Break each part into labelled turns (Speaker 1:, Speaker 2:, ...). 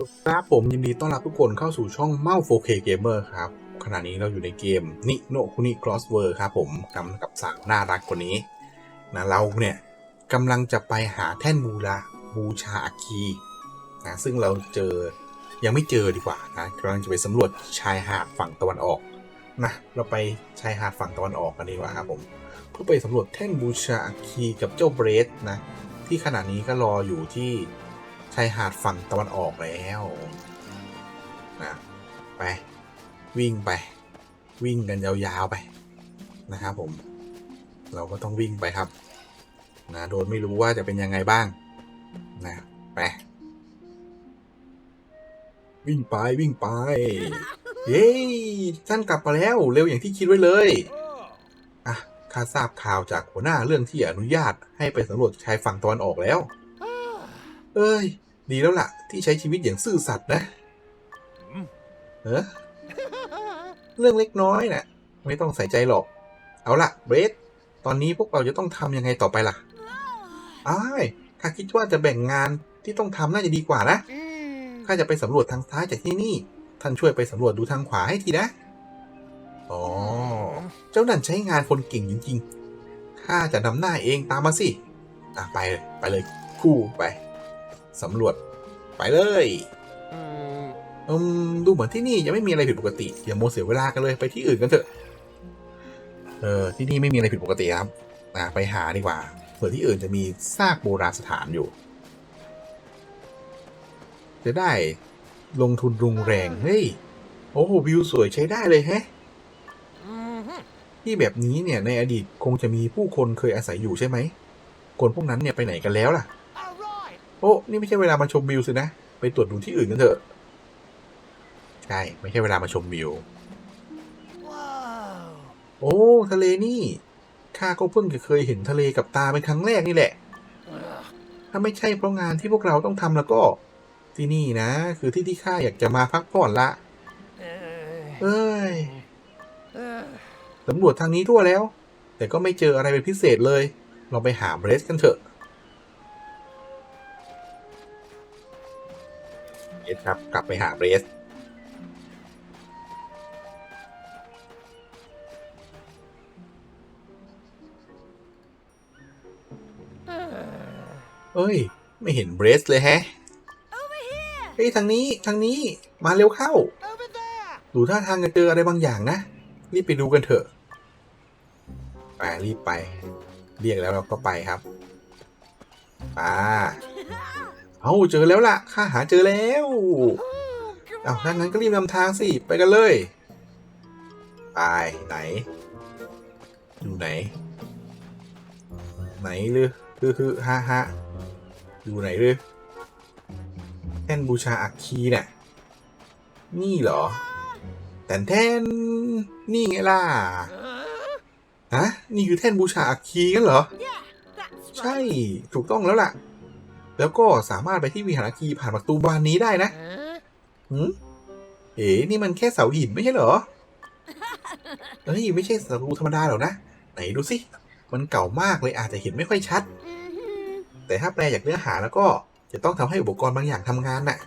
Speaker 1: ครับผมยินดีต้อนรับทุกคนเข้าสู่ช่องเมา 4K Gamer ครับ ขณะนี้เราอยู่ในเกมนิโนคุนิ Crossword ครับผมกำลังกับสาวน่ารักคนนี้นะเราเนี่ยกำลังจะไปหาแท่นบูราบูชาอัคคีนะซึ่งเราเจอยังไม่เจอดีกว่านะกำลังจะไปสำรวจชายหาดฝั่งตะวันออกนะเราไปชายหาดฝั่งตะวันออกกันดีกว่าครับผมเพื่อไปสำรวจแท่นบูชาอัคคีกับเจ้าเบรสนะที่ขณะนี้ก็รออยู่ที่ายหาดฝั่งตะวันออกแล้วนะไป วิ่งไป วิ่งกันยาวๆไปนะครับผม เราก็ต้องวิ่งไปครับนะโดยไม่รู้ว่าจะเป็นยังไงบ้างนะไปวิ่งไปวิ่งไป เย้ท่านกลับมาแล้วเร็วอย่างที่คิดไว้เลยอะข้าทราบข่าวจากหัวหน้าเรื่องที่อนุญาตให้ไปสำรวจชายฝั่งตะวันออกแล้ว เอ้ย ดีแล้วล่ะ ที่ใช้ชีวิตอย่างซื่อสัตย์นะเออเรื่องเล็กน้อยนะไม่ต้องใส่ใจหรอก เอาล่ะเบรดตอนนี้พวกเราจะต้องทำยังไงต่อไปล่ะอ้ายข้าคิดว่าจะแบ่งงานที่ต้องทำน่าจะดีกว่านะข้าจะไปสำรวจทางซ้ายจากที่นี่ ท่านช่วยไปสำรวจดูทางขวาให้ทีนะ อ๋อ เจ้านั่นใช้งานคนเก่งจริงๆ ข้าจะนำหน้าเองตามมาสิ ไปเลย ไปเลย คู่ไป สำรวจไปเลยอืมดูเหมือนที่นี่ยังไม่มีอะไรผิดปกติอย่าโมวเสียเวลากันเลยไปที่อื่นกันเถอะ เออที่นี่ไม่มีอะไรผิดปกติครับอ่าไปหาดีกว่าเผื่อที่อื่นจะมีซากโบราณสถานอยู่ จะได้ลงทุนรุงแรงเฮ้ยโอ้โหวิวสวยใช้ได้เลยแฮะที่แบบนี้เนี่ยในอดีตคงจะมีผู้คนเคยอาศัยอยู่ใช่ไหมคนพวกนั้นเนี่ยไปไหนกันแล้วล่ะ โอ้นี่ไม่ใช่เวลามาชมวิวสินะ ไปตรวจดูที่อื่นกันเถอะ ใช่ ไม่ใช่เวลามาชมวิว โอ้ ทะเลนี่ข้าก็เพิ่งจะเคยเห็นทะเลกับตาเป็นครั้งแรกนี่แหละ ถ้าไม่ใช่เพราะงานที่พวกเราต้องทำแล้วก็ ที่นี่นะ คือที่ที่ข้าอยากจะมาพักผ่อนละ เอ้ยสำรวจทางนี้ทั่วแล้ว แต่ก็ไม่เจออะไรเป็นพิเศษเลย เราไปหาเบรสกันเถอะ สครับ กลับไปหาเบรส เอ้ย ไม่เห็นเบรสเลยแฮะ เฮ้ย ทางนี้ ทางนี้ มาเร็วเข้า ดูท่าทางจะเจออะไรบางอย่างนะ รีบไปดูกันเถอะไปรีบไป เรียกแล้วเราก็ไปครับ อ่า เอาเจอแล้วล่ะข้าหาเจอแล้วเอาถ้างั้นก็รีบนำทางสิ ไปกันเลย ไปไหน อยู่ไหน ไหนหรือคือคือฮะฮะอยู่ไหนหรือแท่นบูชาอัคคีเนี่ยนี่เหรอ แต่แท่นนี่ไงล่ะฮะนี่คือแท่นบูชาอัคคีกันเหรอ ใช่ ถูกต้องแล้วล่ะ แล้วก็สามารถไปที่วิหารอัคคีผ่านประตูบานนี้ได้นะหืมเอ๋นี่มันแค่เสาหินไม่ใช่เหรอเฮ้ยไม่ใช่เสาธรรมดาหรอกนะ ไหนดูสิ มันเก่ามากเลยอาจจะเห็นไม่ค่อยชัด แต่ถ้าแปลจากเนื้อหาแล้วก็จะต้องทำให้อุปกรณ์บางอย่างทำงานน่ะ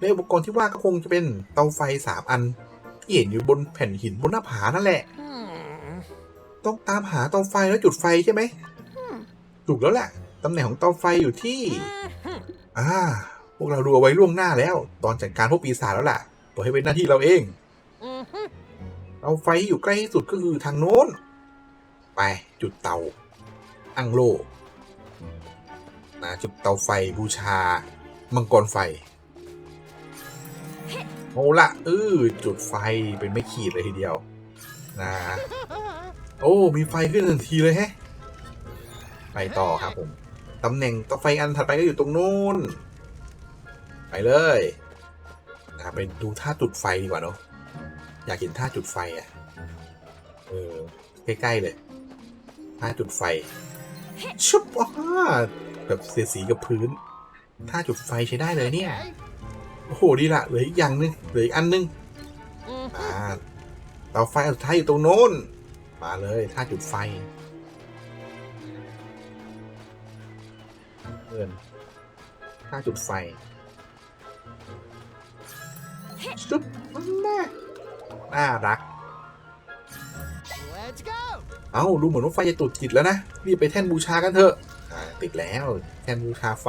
Speaker 1: ในอุปกรณ์ที่ว่าก็คงจะเป็นเตาไฟสามอันที่เห็นอยู่บนแผ่นหินบนหน้าผานั่นแหละ ต้องตามหาเตาไฟแล้วจุดไฟใช่ไหมถูกแล้วแหละ ตำแหน่งของเตาไฟอยู่ที่ อ่า พวกเราดูเอาไว้ล่วงหน้าแล้ว ตอนจัดการพวกปีศาจแล้วล่ะปล่อยให้เป็นหน้าที่เราเอง เตาไฟที่อยู่ใกล้ที่สุดก็คือทางโน้น ไปจุดเตา อังโลนะจุดเตาไฟบูชา มังกรไฟโอ้ละเออจุดไฟเป็นไม่ขีดเลยทีเดียว นะ โอ้ มีไฟขึ้นทันทีเลยแฮะ ไปต่อครับผม ตำแหน่งต่อไฟอันถัดไปก็อยู่ตรงนู้น ไปเลยนะไปดูท่าจุดไฟดีกว่าเนาะอยากเห็นท่าจุดไฟอะเออใกล้ๆเลยท่าจุดไฟชุบอ้าแบบเสียสีกับพื้นท่าจุดไฟใช้ได้เลยเนี่ยโอ้โหดีละเหลืออีกอย่างหนึงเหลืออีกอันหนึงอ่าเตาไฟอันสุดท้ายอยู่ตรงโน้นมาเลยท่าจุดไฟ เพื่อนท่าจุดไฟชุบมันแม่น่ารัก
Speaker 2: Let's go!
Speaker 1: เอ้าดูเหมือนว่าไฟจะตุดติดแล้วนะ รีบไปแท่นบูชากันเถอะอ่าติดแล้ว แท่นบูชาไฟ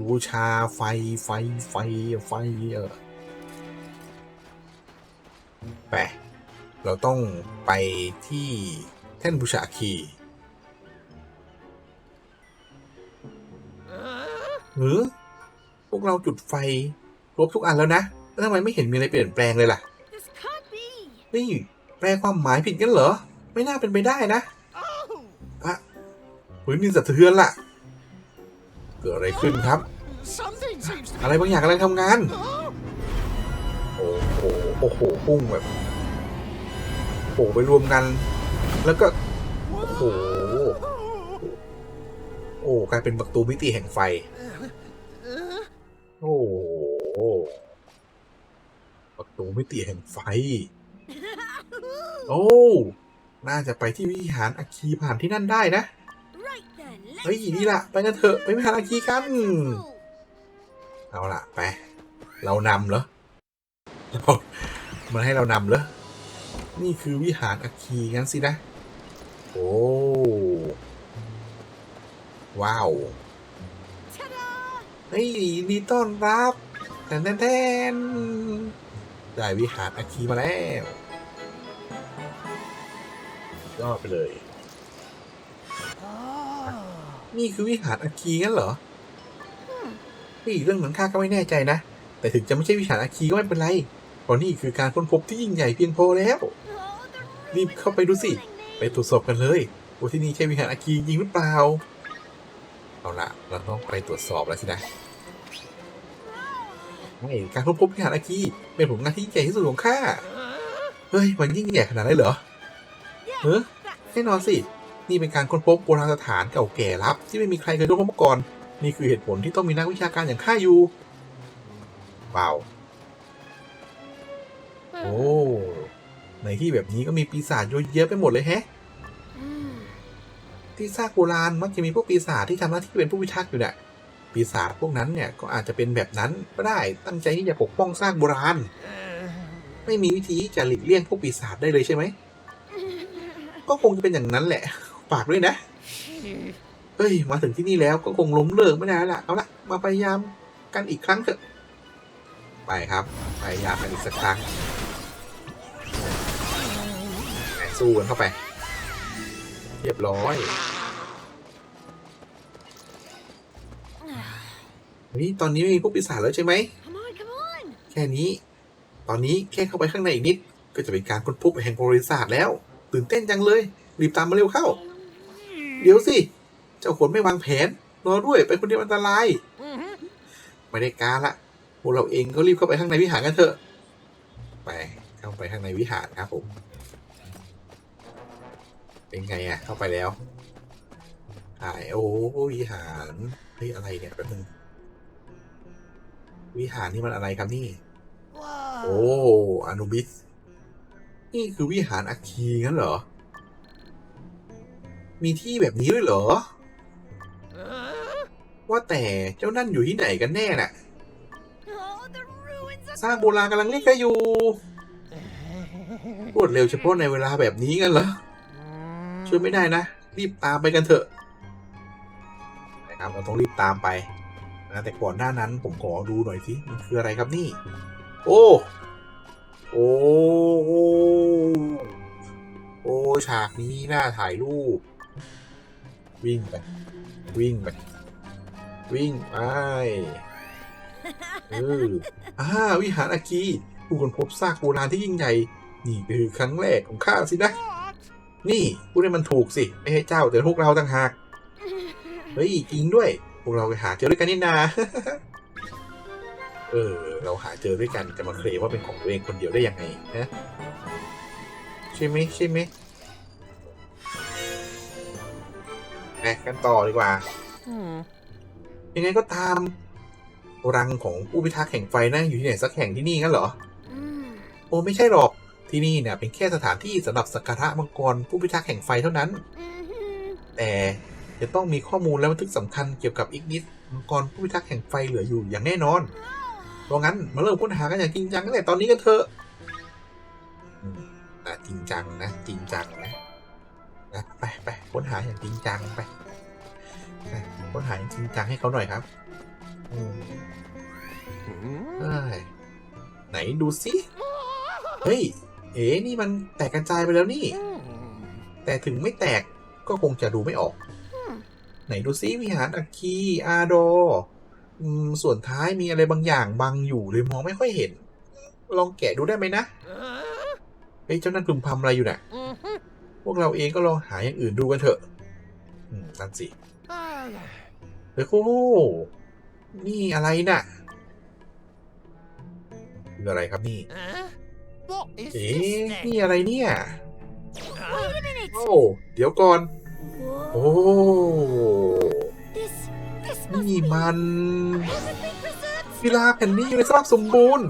Speaker 1: บูชาไฟไฟไฟไฟเออไปเราต้องไปที่แท่นบูชาอัคคี หรือ พวกเราจุดไฟครบทุกอันแล้วนะแล้วทำไมไม่เห็นมีอะไรเปลี่ยนแปลงเลยล่ะ
Speaker 3: This can't be.
Speaker 1: นี่แปลความหมายผิดกันเหรอ ไม่น่าเป็นไปได้นะ
Speaker 2: Oh!
Speaker 1: อะพื้นดินสะเทือนล่ะ เกิดอะไรขึ้นครับ
Speaker 2: Something seems to
Speaker 1: อะไรบางอย่างกำลังทำงาน
Speaker 2: Oh!
Speaker 1: โอ้โห โอ้โห พุ่งแบบโอ้โหไปรวมกัน แล้วก็ โอ้โห โอ้กลายเป็นประตูมิติแห่งไฟ โอ้โหประตูมิติแห่งไฟ โอ้ น่าจะไปที่วิหารอัคคีผ่านที่นั่นได้นะ
Speaker 3: Right then, let's
Speaker 1: เฮ้ย นี่ละไปกันเถอะ ไปวิหารอัคคีกัน
Speaker 3: go.
Speaker 1: เอาล่ะ ไป เรานำเหรอเรามันให้เรานำเหรอ นี่คือวิหารอัคคีงั้นสินะ โอ้ ว้าว
Speaker 3: Ta-da!
Speaker 1: เฮ้ยดีต้อนรับแทนแทนแทนได้วิหารอัคคีมาแล้วยอดไปเลย นี่คือวิหารอัคคีงั้นเหรอเฮ้ยเรื่องหนั้นข้าก็ไม่แน่ใจนะ แต่ถึงจะไม่ใช่วิหารอัคคีก็ไม่เป็นไร เพราะนี่คือการค้นพบที่ยิ่งใหญ่เพียงพอแล้ว รีบเข้าไปดูสิ ไปตรวจสอบกันเลยว่าที่นี่ใช่วิหารอาคีจริงหรือเปล่า เอาละเราต้องไปตรวจสอบแล้วสินะ ไม่การค้นพบวิหารอาคีเป็นผลงานที่ใหญ่ที่สุดของข้า เฮ้ย มันยิ่งใหญ่ขนาดนั้นเหรอเฮ้ยแน่นอนสิ นี่เป็นการค้นพบโบราณสถานเก่าแก่ลับ ที่ไม่มีใครเคยค้นพบมาก่อน นี่คือเหตุผลที่ต้องมีนักวิชาการอย่างข้าอยู่ว้าวโอ้ในที่แบบนี้ก็มีปีศาจเยอะแยะไปหมดเลยแฮะที่ซากโบราณมักจะมีพวกปีศาจที่ทำหน้าที่เป็นผู้พิทักษ์อยู่เนี่ย ปีศาจพวกนั้นเนี่ยก็อาจจะเป็นแบบนั้นก็ได้ตั้งใจที่จะปกป้องซากโบราณ ไม่มีวิธีที่จะหลีกเลี่ยงพวกปีศาจได้เลยใช่ไหมก็คงจะเป็นอย่างนั้นแหละฝากด้วยนะเฮ้ยมาถึงที่นี่แล้วก็คงล้มเลิกไม่ได้แล้วล่ะเอาละมาพยายามกันอีกครั้งเถอะ ไปครับพยายามกันอีกสักครั้งสู้กันเข้าไป เรียบร้อย เฮ้ยตอนนี้ไม่มีพวกปีศาจแล้วใช่ไหม
Speaker 3: Come on, come on.
Speaker 1: แค่นี้ ตอนนี้แค่เข้าไปข้างในอีกนิด ก็จะเป็นการค้นพบแห่งประวัติศาสตร์แล้ว ตื่นเต้นจังเลย รีบตามมาเร็วเข้า เดี๋ยวสิ เจ้าขนไม่วางแผน รอด้วยไปคนเดียวอันตราย
Speaker 2: Mhm.
Speaker 1: ไม่ได้การละ พวกเราเองก็รีบเข้าไปข้างในวิหารกันเถอะ ไปเข้าไปข้างในวิหารครับผม เป็นไงอะเข้าไปแล้วถ่ายโอ้วิหารเฮ้ยอะไรเนี่ยแป๊บนึง วิหารนี่มันอะไรครับนี่ โอ้
Speaker 2: Whoa!
Speaker 1: อนุบิส นี่คือวิหารอัคคีงั้นเหรอ มีที่แบบนี้ด้วยเหรอ
Speaker 2: Uh,
Speaker 1: ว่าแต่เจ้านั่นอยู่ที่ไหนกันแน่น่ะ
Speaker 3: Oh, the ruins are
Speaker 1: สร้างโบราณกำลังเรียกกันอยู่รวดเร็วเฉพาะในเวลาแบบนี้กันเหรอ ช่วยไม่ได้นะ รีบตามไปกันเถอะนะครับเราต้องรีบตามไป นะแต่ก่อนหน้านั้นผมขอดูหน่อยสิมันคืออะไรครับนี่ โอ้โอ้โอ้ฉากนี้น่าถ่ายรูป วิ่งไป วิ่งไป วิ่งไปเอออ่าวิหารอาคีผู้คนพบซากโบราณที่ยิ่งใหญ่ นี่คือครั้งแรกของข้าสินะ นี่พูดให้มันถูกสิ ไม่ให้เจ้าแต่พวกเราต่างหาก เฮ้ยจริงด้วย พวกเราไปหาเจอด้วยกันนี่นาเออ เราหาเจอด้วยกันจะมาเคลมว่าเป็นของตัวเองคนเดียวได้ยังไงนะใช่ไหมใช่ไหมไปกันต่อดีกว่า
Speaker 2: Hmm.
Speaker 1: ยังไงก็ตาม รังของผู้พิทักษ์แห่งไฟนะอยู่ที่ไหนสักแห่งที่นี่งั้นเหรอ
Speaker 3: Mm.
Speaker 1: โอ้ไม่ใช่หรอกที่นี่เนี่ยเป็นแค่สถานที่สำหรับสักการะมังกรผู้พิทักษ์แห่งไฟเท่านั้น
Speaker 3: Mhm.
Speaker 1: แต่ จะต้องมีข้อมูลและบันทึกสำคัญเกี่ยวกับอีกนิดมังกรผู้พิทักษ์แห่งไฟเหลืออยู่อย่างแน่นอนเพราะงั้นมาเริ่มค้นหากันอย่างจริงจังตั้งแต่ตอนนี้กันเถอะนะจริงจังนะ จริงจังนะนะไปไปค้นหาอย่างจริงจังไปค้นหาอย่างจริงจังให้เขาหน่อยครับอไหนดูสิเฮ้ย เอ๋นี่มันแตกกระจายไปแล้วนี่ แต่ถึงไม่แตกก็คงจะดูไม่ออก นดูซิวิหารอัคคีอาโดอืมส่วนท้ายมีอะไรบางอย่างบังอยู่เลยมองไม่ค่อยเห็น ลองแกะดูได้ไหมนะ
Speaker 2: Uh,
Speaker 1: เฮ้ยเจ้านั่นพึมพำอะไรอยู่น่ะ
Speaker 2: mhm.
Speaker 1: พวกเราเองก็ลองหาอย่างอื่นดูกันเถอะอืมนั่นสิ
Speaker 2: Ah,
Speaker 1: เฮ้ยโอ้โหนี่อะไรน่ะคืออะไรครับนี่
Speaker 2: huh? What is
Speaker 1: เอ๊ะ
Speaker 2: this
Speaker 1: นี่
Speaker 2: then?
Speaker 1: อะไรเนี่ย
Speaker 3: Wait a minute.
Speaker 1: โอ้ เดี๋ยวก่อน
Speaker 3: Whoa.
Speaker 1: โอ้
Speaker 3: This, this must
Speaker 1: นี่
Speaker 3: be
Speaker 1: มัน
Speaker 3: perfectly preserved
Speaker 1: ศิลาแผ่นนี้อยู่ในสภาพสมบูรณ์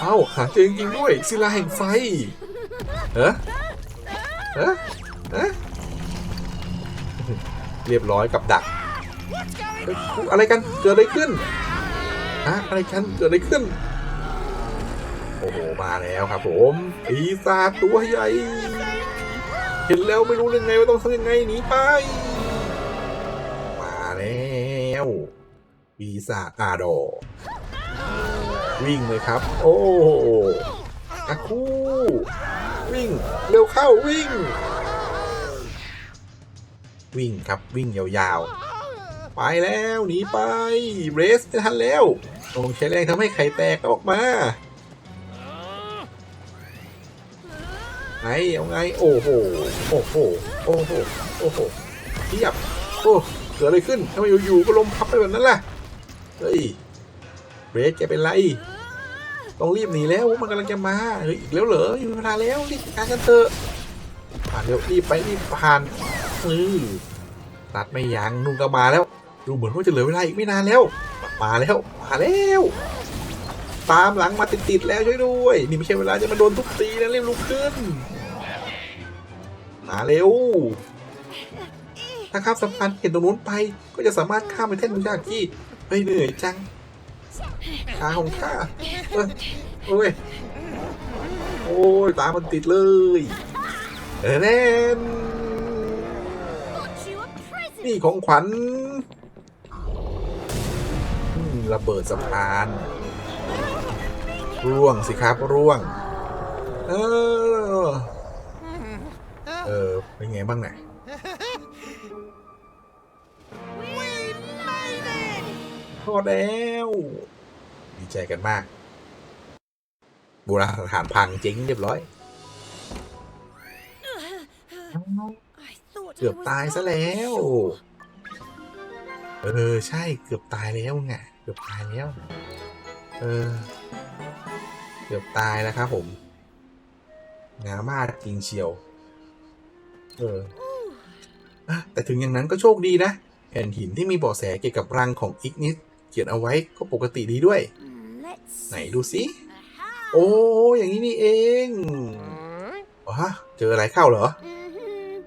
Speaker 1: เอ้า หาเจอจริงๆด้วยศิลาแห่งไฟเฮ้เฮ้เฮ้เรียบร้อยกับดัก
Speaker 2: What's going
Speaker 1: เฮ้ยอะไรกัน เกิดอะไรขึ้นฮะอะไรกัน เกิดอะไรขึ้น โอ้โห มาแล้วครับผมปีศาจตัวใหญ่ เห็นแล้วไม่รู้ยังไงว่าต้องทำยังไงหนีไป มาแล้วปีศาจอาโดวิ่งเลยครับ โอ้อาคูวิ่ง เร็วเข้าวิ่ง วิ่งครับวิ่งยาวๆ ไปแล้วหนีไปเรสไม่ทันแล้วต้องใช้แรงทำให้ไข่แตกออกมา ไงเอาไง โอ้โห โอ้โห โอ้โห โอ้โหเทียบโอ้เกิดอะไรขึ้นทำไมอยู่ๆก็ลมพับไปแบบนั้นล่ะ เฮ้ยเรสแกเป็นไร ต้องรีบหนีแล้วมันกำลังจะมาเฮ้ยอีกแล้วเหรออยู่เวลาแล้วรีบการกันเถอะผ่านเร็วรีบไปรีบผ่านเออตัดไม่ยั้งนุ่งก็มาแล้ว ดูเหมือนว่าจะเหลือเวลาอีกไม่นานแล้ว มาแล้ว มาแล้ว ตามหลังมาติดๆแล้วช่วยด้วย นี่ไม่ใช่เวลาจะมาโดนทุบตีนะรีบลุกขึ้น มาเร็ว ถ้าข้ามสะพานเห็นตรงนู้นไป ก็จะสามารถข้ามไปแท่นบูชาที่เฮ้ยเหนื่อยจังขาของข้าโอ้ยโอ้ยตามันติดเลยเออแน่นนี่ของขวัญระเบิดสะพาน ร่วงสิครับร่วง เออ เออ เป็นไงบ้างเนี่ย
Speaker 2: We made it!
Speaker 1: พอแล้ว ดีใจกันมากโบราณสถานพังเจ๊งเรียบร้อย เกือบตายซะแล้ว เออ ใช่เกือบตายแล้วไง เกือบตายแล้ว เออ เกือบตายแล้วครับผม งามากจริงเชียว เออ แต่ถึงอย่างนั้นก็โชคดีนะ แผ่นหินที่มีเบาะแสเกี่ยวกับรังของอิกนิสเขียนเอาไว้ก็ปกติดีด้วย ไหนดูสิ โอ้ อย่างนี้นี่เอง
Speaker 2: Hmm?
Speaker 1: อ๋อเจออะไรเข้าเหรอ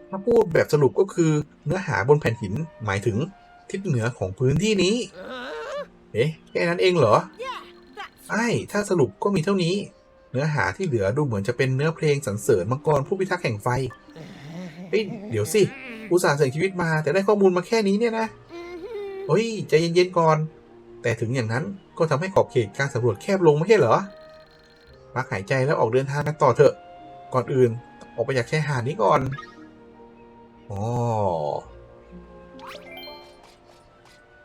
Speaker 1: ถ้าพูดแบบสรุปก็คือเนื้อหาบนแผ่นหินหมายถึงทิศเหนือของพื้นที่นี้ เอ๊ะ แค่นั้นเองเหรอ ไอ้ถ้าสรุปก็มีเท่านี้ เนื้อหาที่เหลือดูเหมือนจะเป็นเนื้อเพลงสรรเสริญมังกรผู้พิทักษ์แห่งไฟเฮ้ยเดี๋ยวสิอุตส่าห์เสี่ยงชีวิตมาแต่ได้ข้อมูลมาแค่นี้เนี่ยนะเฮ้ยใจเย็นๆก่อน แต่ถึงอย่างนั้นก็ทำให้ขอบเขตการสำรวจแคบลงไม่ใช่เหรอพักหายใจแล้วออกเดินทางกันต่อเถอะ ก่อนอื่นออกไปจากชายหาดนี้ก่อนอ๋อ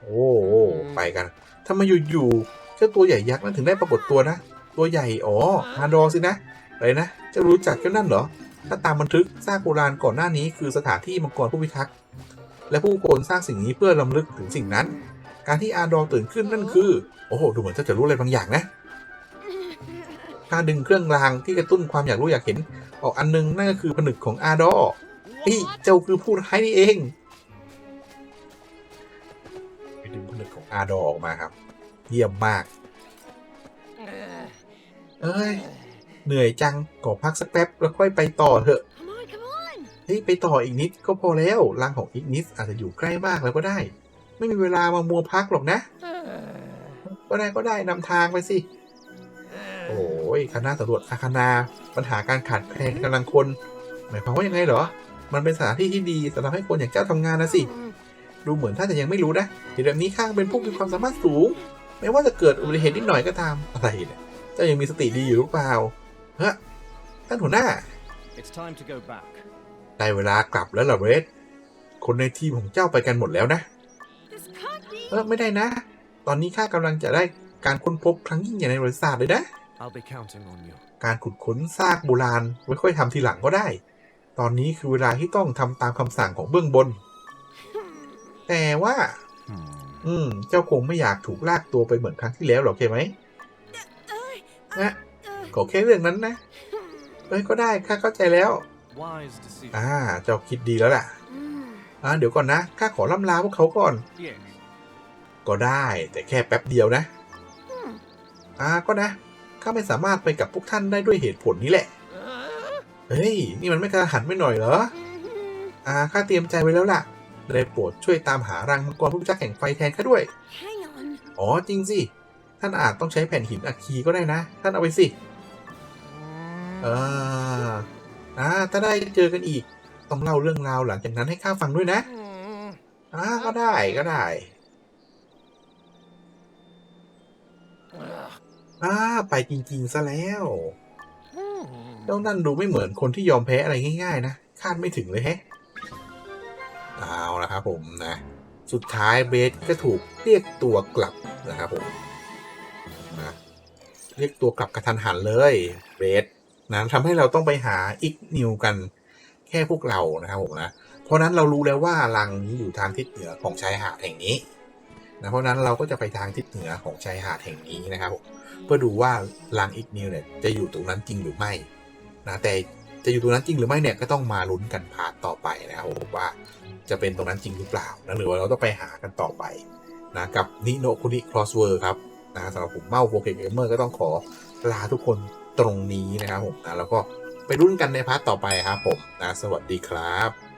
Speaker 1: โอ้ไปกันทำไมอยู่ๆ จ้าตัวใหญ่ยักษ์นั้นถึงได้ปรากฏตัวนะ ตัวใหญ่ อ๋อฮาดอสินะอะไรนะจะรู้จักเจ้านั่นเหรอ ถ้าตามบันทึกซากโบราณก่อนหน้านี้คือสถานที่มังกรผู้พิทักษ์ และผู้คนสร้างสิ่งนี้เพื่อลำลึกถึงสิ่งนั้น การที่อาดอร์ตื่นขึ้นนั่นคือ โอ้โห ดูเหมือนเจ้าจะรู้อะไรบางอย่างนะถ้าดึงเครื่องรางที่กระตุ้นความอยากรู้อยากเห็น ออกอันนึงนั่นก็คือผนึกของอาดอร์เฮ้ยเจ้าคือผู้ร้ายนี่เองไปดึงผนึกของอาดอร์ออกมาครับ เยี่ยมมาก
Speaker 2: uh,
Speaker 1: เอ้ย เหนื่อยจังขอพักสักแป๊บแล้วค่อยไปต่อเถอะ
Speaker 3: Come on, come on.
Speaker 1: เฮ้ยไปต่ออีกนิดก็พอแล้วรังของอีกนิดอาจจะอยู่ใกล้มากแล้วก็ได้ ไม่มีเวลามามัวพักหรอกนะ
Speaker 2: uh,
Speaker 1: ก็ได้ก็ได้นำทางไปสิ โอ้ยคณะสำรวจอาคณาปัญหาการขาดแคลนกำลังคน หมายความว่ายังไงเหรอ มันเป็นสถานที่ที่ดีสำหรับให้คนอย่างเจ้าทำงานนะสิ ดูเหมือนท่านจะยังไม่รู้นะเดี๋ยวแบบนี้ข้างเป็นผู้มีความสามารถสูง ไม่ว่าจะเกิดอุบัติเหตุนิดหน่อยก็ตามอะไรเนี่ยเจ้ายังมีสติดีอยู่หรือเปล่าเฮ้ยท่านหัวหน้า
Speaker 4: It's time to go back.
Speaker 1: ได้เวลากลับแล้วเหรอเรดคนในทีมของเจ้าไปกันหมดแล้วนะ
Speaker 3: This can't be.
Speaker 1: เออไม่ได้นะ ตอนนี้ข้ากำลังจะได้การค้นพบครั้งยิ่งใหญ่ในบริษัทเลยนะ
Speaker 4: I'll be counting on you.
Speaker 1: การขุดค้นซากโบราณไว้ค่อยทำทีหลังก็ได้ ตอนนี้คือเวลาที่ต้องทำตามคำสั่งของเบื้องบน แต่ว่า
Speaker 4: Hmm.
Speaker 1: อืม เจ้าคงไม่อยากถูกลากตัวไปเหมือนครั้งที่แล้วหรอกใช่ไหม
Speaker 3: Uh,
Speaker 1: นะ
Speaker 3: uh,
Speaker 1: ขอแค่เรื่องนั้นนะ เอ้ยก็ได้ข้าเข้าใจแล้ว
Speaker 4: Wise decision.
Speaker 1: อ่า เจ้าคิดดีแล้วล่ะ
Speaker 3: mm.
Speaker 1: อ่า เดี๋ยวก่อนนะข้าขอล่ำลาพวกเขาก่อน
Speaker 4: Yes.
Speaker 1: ก็ได้แต่แค่แป๊บเดียวนะ
Speaker 3: Hmm.
Speaker 1: อ่าก็นะข้าไม่สามารถไปกับพวกท่านได้ด้วยเหตุผลนี้แหละ เฮ้ย นี่มันไม่กระหันไม่หน่อยเหรอ
Speaker 3: Mhm.
Speaker 1: อ่าข้าเตรียมใจไว้แล้วล่ะ ได้โปรดช่วยตามหารังมังกรผู้พิทักษ์แห่งไฟแทนข้าด้วย
Speaker 3: Hang on.
Speaker 1: อ๋อจริงสิ ท่านอาจต้องใช้แผ่นหินอัคคีก็ได้นะ ท่านเอาไปสิ เอออ่าถ้าได้เจอกันอีก ต้องเล่าเรื่องราวหลังจากนั้นให้ข้าฟังด้วยนะ อ่าก็ได้ก็ได้ อ่าไปจริงๆซะแล้วเจ้านั่นดูไม่เหมือนคนที่ยอมแพ้อะไรง่าย ๆ นะ คาดไม่ถึงเลยแฮะ เอาละครับผมนะ สุดท้ายเบสก็ถูกเรียกตัวกลับนะครับผมนะเรียกตัวกลับกระทันหันเลยเบสนะทำให้เราต้องไปหาอีกนิวกันแค่พวกเรานะครับผมนะ เพราะนั้นเรารู้แล้วว่ารังนี้อยู่ทางทิศเหนือของชายหาดแห่งนี้นะเพราะนั้นเราก็จะไปทางทิศเหนือของชายหาดแห่งนี้นะครับผมเพื่อดูว่ารังอีกนิวเนี่ยจะอยู่ตรงนั้นจริงหรือไม่นะแต่จะอยู่ตรงนั้นจริงหรือไม่เนี่ยก็ต้องมาลุ้นกันพาร์ทต่อไปนะครับผมว่า จะเป็นตรงนั้นจริงหรือเปล่านะหรือว่าเราต้องไปหากันต่อไปนะกับนิโนคุนิครอสเวิร์ครับนะสำหรับผมเมาโปรเกมเกมเมอร์ก็ต้องขอลาทุกคนตรงนี้นะครับผมนะแล้วก็ไปรุ่นกันในพาร์ทต่อไปครับผมนะสวัสดีครับ